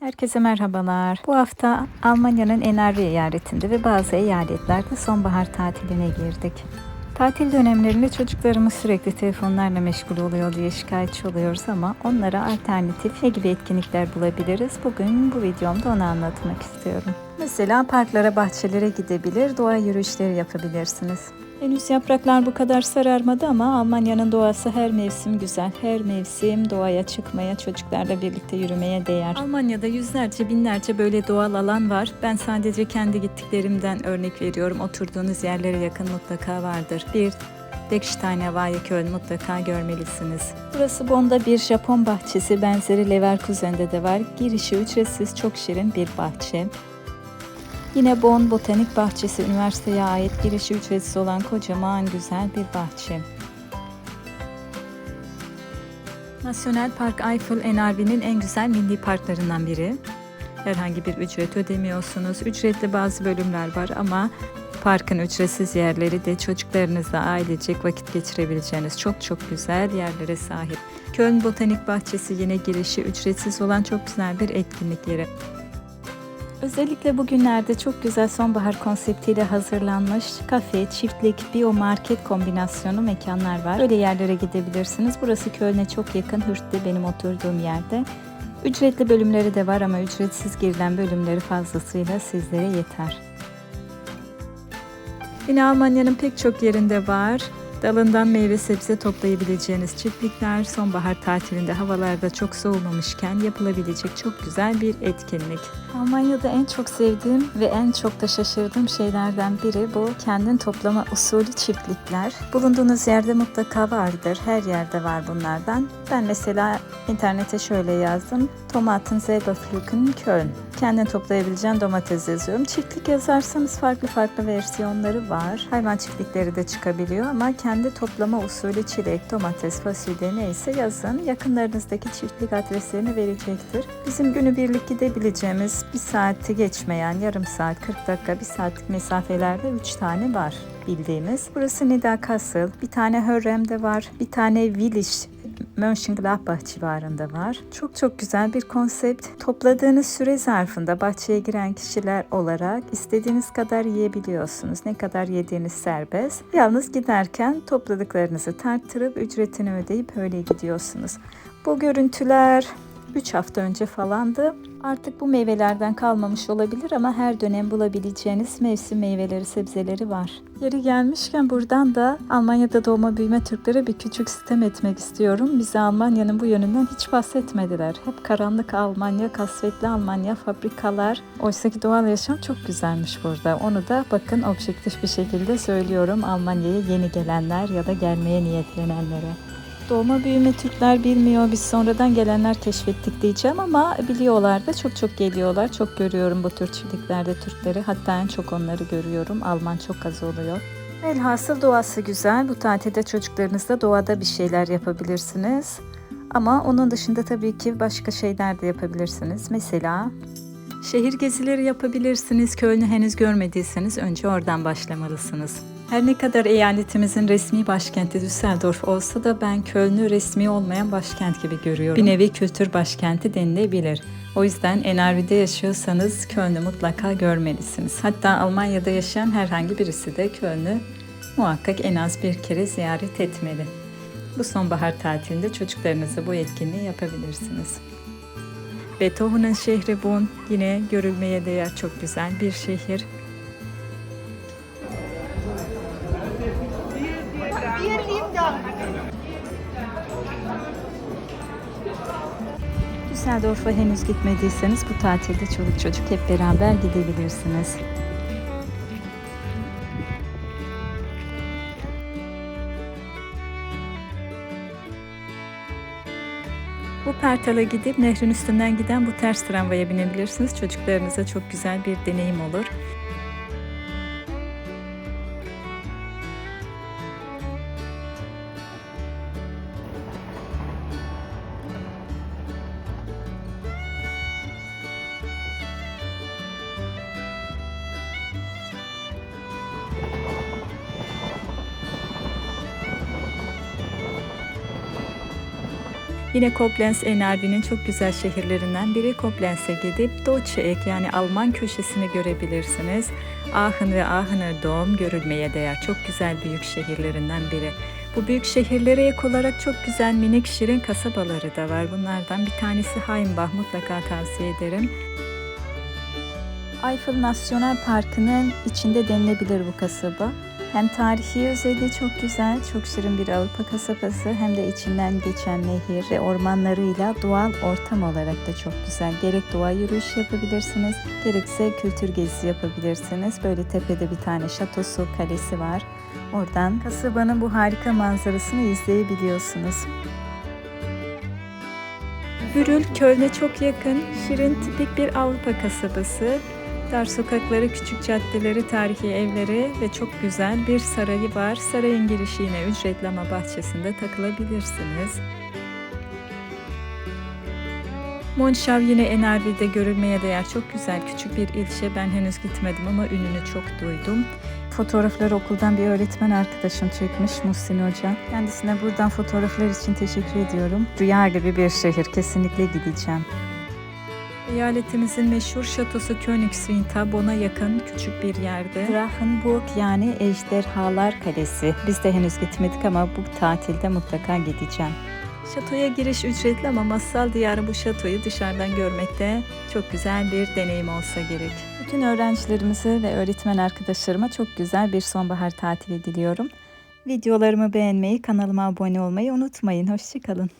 Herkese merhabalar. Bu hafta Almanya'nın NRV eyaletinde ve bazı eyaletlerde sonbahar tatiline girdik. Tatil dönemlerinde çocuklarımız sürekli telefonlarla meşgul oluyor diye şikayetçi oluyoruz ama onlara alternatif ne gibi etkinlikler bulabiliriz? Bugün bu videomda onu anlatmak istiyorum. Mesela parklara, bahçelere gidebilir, doğa yürüyüşleri yapabilirsiniz. Henüz yapraklar bu kadar sararmadı ama Almanya'nın doğası her mevsim güzel. Her mevsim doğaya çıkmaya, çocuklarla birlikte yürümeye değer. Almanya'da yüzlerce, binlerce böyle doğal alan var. Ben sadece kendi gittiklerimden örnek veriyorum. Oturduğunuz yerlere yakın mutlaka vardır. Bir Becksteiner Weihe mutlaka görmelisiniz. Burası Bonn'da bir Japon bahçesi benzeri Leverkusen'de de var. Girişi ücretsiz çok şirin bir bahçe. Yine Bonn Botanik Bahçesi üniversiteye ait girişi ücretsiz olan kocaman güzel bir bahçe. Nasyonel Park Eiffel NRV'nin en güzel milli parklarından biri. Herhangi bir ücret ödemiyorsunuz. Ücretli bazı bölümler var ama parkın ücretsiz yerleri de çocuklarınızla ailecek vakit geçirebileceğiniz çok çok güzel yerlere sahip. Köln Botanik Bahçesi yine girişi ücretsiz olan çok güzel bir etkinlik yeri. Özellikle bugünlerde çok güzel sonbahar konseptiyle hazırlanmış kafe, çiftlik, biomarket kombinasyonu mekanlar var. Böyle yerlere gidebilirsiniz. Burası Köln'e çok yakın Hürt'te benim oturduğum yerde. Ücretli bölümleri de var ama ücretsiz girilen bölümleri fazlasıyla sizlere yeter. Yine Almanya'nın pek çok yerinde var. Dalından meyve sebze toplayabileceğiniz çiftlikler sonbahar tatilinde havalarda çok soğumamışken yapılabilecek çok güzel bir etkinlik. Almanya'da en çok sevdiğim ve en çok da şaşırdığım şeylerden biri bu kendin toplama usulü çiftlikler. Bulunduğunuz yerde mutlaka vardır. Her yerde var bunlardan. Ben mesela internete şöyle yazdım. Tomaten selber pflücken Köln. Kendin toplayabileceğin domates yazıyorum. Çiftlik yazarsanız farklı farklı versiyonları var. Hayvan çiftlikleri de çıkabiliyor ama kendi toplama usulü çilek, domates, fasulye neyse yazın. Yakınlarınızdaki çiftlik adreslerini verecektir. Bizim günübirlik gidebileceğimiz bir saati geçmeyen yarım saat, 40 dakika, bir saatlik mesafelerde 3 tane var bildiğimiz. Burası Nida Kassel, bir tane Hörrem'de var, bir tane Willisch Mönchengladbach civarında var. Çok çok güzel bir konsept. Topladığınız süre zarfında bahçeye giren kişiler olarak istediğiniz kadar yiyebiliyorsunuz. Ne kadar yediğiniz serbest. Yalnız giderken topladıklarınızı tarttırıp ücretini ödeyip öyle gidiyorsunuz. Bu görüntüler 3 hafta önce falandı. Artık bu meyvelerden kalmamış olabilir ama her dönem bulabileceğiniz mevsim meyveleri, sebzeleri var. Yeri gelmişken buradan da Almanya'da doğma büyüme Türklere bir küçük sitem etmek istiyorum. Bize Almanya'nın bu yönünden hiç bahsetmediler. Hep karanlık Almanya, kasvetli Almanya, fabrikalar. Oysa ki doğal yaşam çok güzelmiş burada. Onu da bakın objektif bir şekilde söylüyorum Almanya'ya yeni gelenler ya da gelmeye niyetlenenlere. Doğma büyüme Türkler bilmiyor. Biz sonradan gelenler keşfettik diyeceğim ama biliyorlar da çok çok geliyorlar. Çok görüyorum bu tür çiftliklerde Türkleri. Hatta en çok onları görüyorum. Alman çok az oluyor. Velhasıl doğası güzel. Bu tatilde çocuklarınızla doğada bir şeyler yapabilirsiniz. Ama onun dışında tabii ki başka şeyler de yapabilirsiniz. Mesela şehir gezileri yapabilirsiniz. Köln'ü henüz görmediyseniz önce oradan başlamalısınız. Her ne kadar eyaletimizin resmi başkenti Düsseldorf olsa da ben Köln'ü resmi olmayan başkent gibi görüyorum. Bir nevi kültür başkenti denilebilir. O yüzden NRV'de yaşıyorsanız Köln'ü mutlaka görmelisiniz. Hatta Almanya'da yaşayan herhangi birisi de Köln'ü muhakkak en az bir kere ziyaret etmeli. Bu sonbahar tatilinde çocuklarınızla bu etkinliği yapabilirsiniz. Beethoven'ın şehri Bonn yine görülmeye değer çok güzel bir şehir. Düsseldorf'a henüz gitmediyseniz bu tatilde çoluk çocuk hep beraber gidebilirsiniz. Bu Pertal'a gidip nehrin üstünden giden bu ters tramvaya binebilirsiniz. Çocuklarınıza çok güzel bir deneyim olur. Yine Koblenz Enarvi'nin çok güzel şehirlerinden biri Koblenz'e gidip Deutsche yani Alman köşesini görebilirsiniz. Aachen ve Aachener Dom görülmeye değer çok güzel büyük şehirlerinden biri. Bu büyük şehirlere ek olarak çok güzel minik şirin kasabaları da var. Bunlardan bir tanesi Heimbach mutlaka tavsiye ederim. Eiffel Nasyonel Parkı'nın içinde denilebilir bu kasaba. Hem tarihi özelliği çok güzel, çok şirin bir Avrupa kasabası hem de içinden geçen nehir ve ormanlarıyla doğal ortam olarak da çok güzel. Gerek doğa yürüyüşü yapabilirsiniz, gerekse kültür gezisi yapabilirsiniz. Böyle tepede bir tane şatosu, kalesi var. Oradan kasabanın bu harika manzarasını izleyebiliyorsunuz. Bürül, Köln'e çok yakın, şirin tipik bir Avrupa kasabası. Dar sokakları, küçük caddeleri, tarihi evleri ve çok güzel bir sarayı var. Sarayın girişi yine ücretli ama bahçesinde takılabilirsiniz. Monşav yine Enarvi'de görülmeye değer çok güzel küçük bir ilçe. Ben henüz gitmedim ama ününü çok duydum. Fotoğrafları okuldan bir öğretmen arkadaşım çekmiş Muhsin Hoca. Kendisine buradan fotoğraflar için teşekkür ediyorum. Rüya gibi bir şehir. Kesinlikle gideceğim. Eyaletimizin meşhur şatosu Königswinter Bonn'a yakın küçük bir yerde. Drachenburg yani Ejderhalar Kalesi. Biz de henüz gitmedik ama bu tatilde mutlaka gideceğim. Şatoya giriş ücretli ama masal diyarı bu şatoyu dışarıdan görmekte çok güzel bir deneyim olsa gerek. Bütün öğrencilerimize ve öğretmen arkadaşlarıma çok güzel bir sonbahar tatili diliyorum. Videolarımı beğenmeyi, kanalıma abone olmayı unutmayın. Hoşçakalın.